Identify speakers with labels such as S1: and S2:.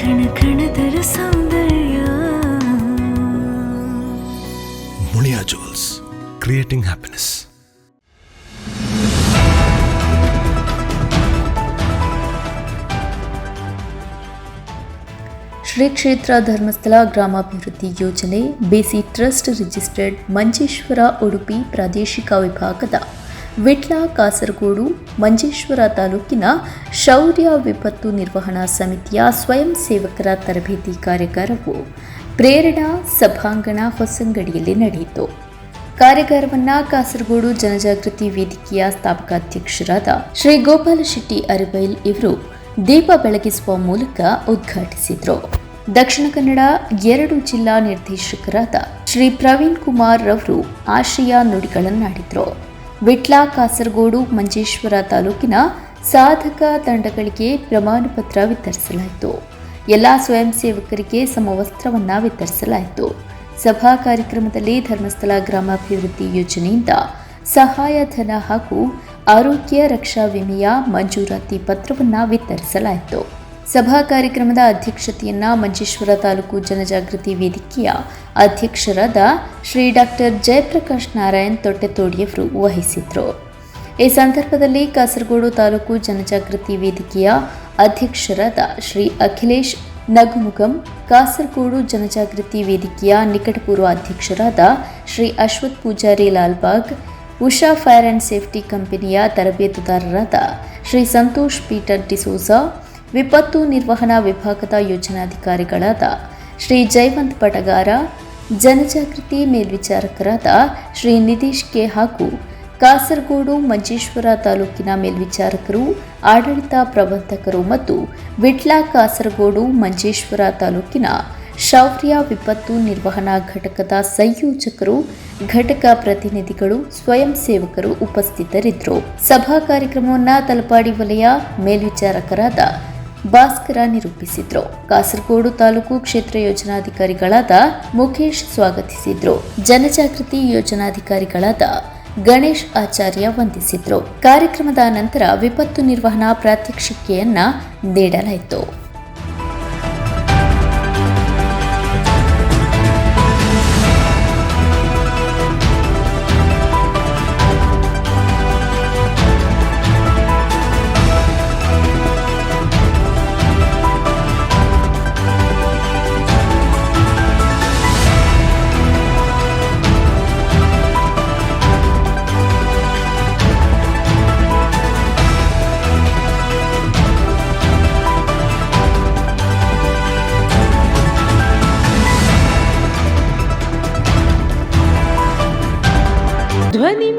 S1: ಕಣ ಕಣದರ ಸೌಂದರ್ಯ
S2: Muliya jewels creating happiness
S3: Shri Kshetra Dharmasthala Gramabhivruddhi Yojana BC trust registered Manjeshwar Udupi ಪ್ರಾದೇಶಿಕ ವಿಭಾಗದ ವಿಟ್ಲ, ಕಾಸರಗೋಡು, ಮಂಜೇಶ್ವರ ತಾಲೂಕಿನ ಶೌರ್ಯ ವಿಪತ್ತು ನಿರ್ವಹಣಾ ಸಮಿತಿಯ ಸ್ವಯಂ ಸೇವಕರ ತರಬೇತಿ ಕಾರ್ಯಾಗಾರವು ಪ್ರೇರಣಾ ಸಭಾಂಗಣ ಹೊಸಂಗಡಿಯಲ್ಲಿ ನಡೆಯಿತು. ಕಾರ್ಯಾಗಾರವನ್ನು ಕಾಸರಗೋಡು ಜನಜಾಗೃತಿ ವೇದಿಕೆಯ ಸ್ಥಾಪಕಾಧ್ಯಕ್ಷರಾದ ಶ್ರೀ ಗೋಪಾಲ ಶೆಟ್ಟಿ ಅರಿಬೈಲ್ ಇವರು ದೀಪ ಬೆಳಗಿಸುವ ಮೂಲಕ ಉದ್ಘಾಟಿಸಿದರು. ದಕ್ಷಿಣ ಕನ್ನಡ ಎರಡು ಜಿಲ್ಲಾ ನಿರ್ದೇಶಕರಾದ ಶ್ರೀ ಪ್ರವೀಣ್ ಕುಮಾರ್ ರವರು ಆಶಯ ನುಡಿಗಳನ್ನಾಡಿದರು. ವಿಟ್ಲ ಕಾಸರಗೋಡು ಮಂಜೇಶ್ವರ ತಾಲೂಕಿನ ಸಾಧಕ ತಂಡಗಳಿಗೆ ಪ್ರಮಾಣ ಪತ್ರ ವಿತರಿಸಲಾಯಿತು. ಎಲ್ಲ ಸ್ವಯಂ ಸೇವಕರಿಗೆ ಸಮವಸ್ತ್ರವನ್ನು ವಿತರಿಸಲಾಯಿತು. ಸಭಾ ಕಾರ್ಯಕ್ರಮದಲ್ಲಿ ಧರ್ಮಸ್ಥಳ ಗ್ರಾಮಾಭಿವೃದ್ಧಿ ಯೋಜನೆಯಿಂದ ಸಹಾಯಧನ ಹಾಗೂ ಆರೋಗ್ಯ ರಕ್ಷಾ ವಿಮೆಯ ಮಂಜೂರಾತಿ ಪತ್ರವನ್ನು ವಿತರಿಸಲಾಯಿತು. ಸಭಾ ಕಾರ್ಯಕ್ರಮದ ಅಧ್ಯಕ್ಷತೆಯನ್ನ ಮಂಜೇಶ್ವರ ತಾಲೂಕು ಜನಜಾಗೃತಿ ವೇದಿಕೆಯ ಅಧ್ಯಕ್ಷರಾದ ಶ್ರೀ ಡಾಕ್ಟರ್ ಜಯಪ್ರಕಾಶ್ ನಾರಾಯಣ್ ತೊಟ್ಟೆತೋಡಿಯವರು ವಹಿಸಿದ್ರು. ಈ ಸಂದರ್ಭದಲ್ಲಿ ಕಾಸರಗೋಡು ತಾಲೂಕು ಜನಜಾಗೃತಿ ವೇದಿಕೆಯ ಅಧ್ಯಕ್ಷರಾದ ಶ್ರೀ ಅಖಿಲೇಶ್ ನಗುಮುಗಂ, ಕಾಸರಗೋಡು ಜನಜಾಗೃತಿ ವೇದಿಕೆಯ ನಿಕಟಪೂರ್ವ ಅಧ್ಯಕ್ಷರಾದ Shri Ashwath Poojary Lalbagh, Usha fire and safety ಕಂಪನಿಯ ತರಬೇತುದಾರರಾದ ಶ್ರೀ ಸಂತೋಷ್ ಪೀಟರ್ ಡಿಸೋಜಾ ವಿಪತ್ತು ನಿರ್ವಹಣಾ ವಿಭಾಗದ ಯೋಜನಾಧಿಕಾರಿಗಳಾದ ಶ್ರೀ ಜಯವಂತ್ ಪಟಗಾರ, ಜನಜಾಗೃತಿ ಮೇಲ್ವಿಚಾರಕರಾದ ಶ್ರೀ ನಿತೀಶ್ ಕೆ ಹಾಗೂ ಕಾಸರಗೋಡು ಮಂಜೇಶ್ವರ ತಾಲೂಕಿನ ಮೇಲ್ವಿಚಾರಕರು, ಆಡಳಿತ ಪ್ರಬಂಧಕರು ಮತ್ತು ವಿಟ್ಲ ಕಾಸರಗೋಡು ಮಂಜೇಶ್ವರ ತಾಲೂಕಿನ ಶೌರ್ಯ ವಿಪತ್ತು ನಿರ್ವಹಣಾ ಘಟಕದ ಸಂಯೋಜಕರು, ಘಟಕ ಪ್ರತಿನಿಧಿಗಳು, ಸ್ವಯಂ ಸೇವಕರು ಉಪಸ್ಥಿತರಿದ್ದರು. ಸಭಾ ಕಾರ್ಯಕ್ರಮವನ್ನು ತಲಪಾಡಿ ವಲಯ ಮೇಲ್ವಿಚಾರಕರಾದ ಭಾಸ್ಕರ ನಿರೂಪಿಸಿದ್ರು. ಕಾಸರಗೋಡು ತಾಲೂಕು ಕ್ಷೇತ್ರ ಯೋಜನಾಧಿಕಾರಿಗಳಾದ ಮುಖೇಶ್ ಸ್ವಾಗತಿಸಿದ್ರು. ಜನಜಾಗೃತಿ ಯೋಜನಾಧಿಕಾರಿಗಳಾದ ಗಣೇಶ್ ಆಚಾರ್ಯ ವಂದಿಸಿದ್ರು. ಕಾರ್ಯಕ್ರಮದ ನಂತರ ವಿಪತ್ತು ನಿರ್ವಹಣಾ ಪ್ರಾತ್ಯಕ್ಷಿಕೆಯನ್ನ ನೀಡಲಾಯಿತು.